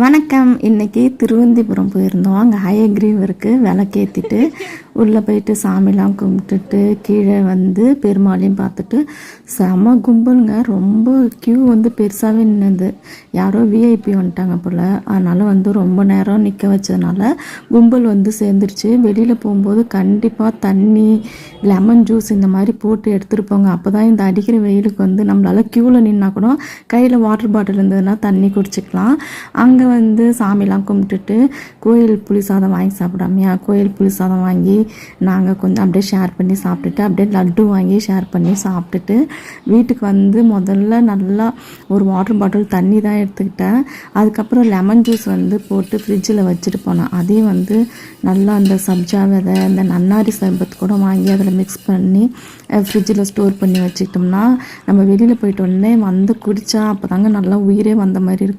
வணக்கம். இன்னைக்கு திருவந்திபுரம் போயிருந்தோம். அங்கே ஹயக்ரீவருக்கு விளக்கேற்றிட்டு உள்ளே போயிட்டு சாமிலாம் கும்பிட்டுட்டு கீழே வந்து பெருமாளையும் பார்த்துட்டு செம கும்பலுங்க. ரொம்ப க்யூ வந்து பெருசாகவே நின்றுது யாரோ விஐபி வந்துட்டாங்க போல். அதனால் வந்து ரொம்ப நேரம் நிற்க வச்சதுனால கும்பல் வந்து சேர்ந்துருச்சு. வெளியில் போகும்போது கண்டிப்பாக தண்ணி லெமன் ஜூஸ் இந்த மாதிரி போட்டு எடுத்துகிட்டு போங்க. அப்போ தான் இந்த அடிக்கிற வெயிலுக்கு வந்து நம்மளால் க்யூவில் நின்னா கூட கையில் வாட்டர் பாட்டில் இருந்ததுன்னா தண்ணி குடிச்சிக்கலாம். அங்கே வந்து சாமிலாம் கும்பிட்டுட்டு கோயில் புளி சாதம் வாங்கி சாப்பிடாமையா? கோயில் புளி சாதம் வாங்கி நாங்கள் கொஞ்சம் அப்படியே ஷேர் பண்ணி சாப்பிட்டுட்டு அப்படியே லட்டு வாங்கி ஷேர் பண்ணி சாப்பிட்டுட்டு வீட்டுக்கு வந்து முதல்ல நல்லா ஒரு வாட்டர் பாட்டில் தண்ணி தான் எடுத்துக்கிட்டேன். அதுக்கப்புறம் லெமன் ஜூஸ் வந்து போட்டு ஃப்ரிட்ஜில் வச்சுட்டு போனேன். அதையும் வந்து நல்லா அந்த சப்ஜா விதை இந்த நன்னாரி சர்பத் கூட வாங்கி அதில் மிக்ஸ் பண்ணி ஃப்ரிட்ஜில் ஸ்டோர் பண்ணி வச்சுக்கிட்டோம்னா நம்ம வெளியில் போயிட்டு உடனே வந்து குடித்தா அப்போ தாங்க நல்லா உயிரே வந்த மாதிரி இருக்குது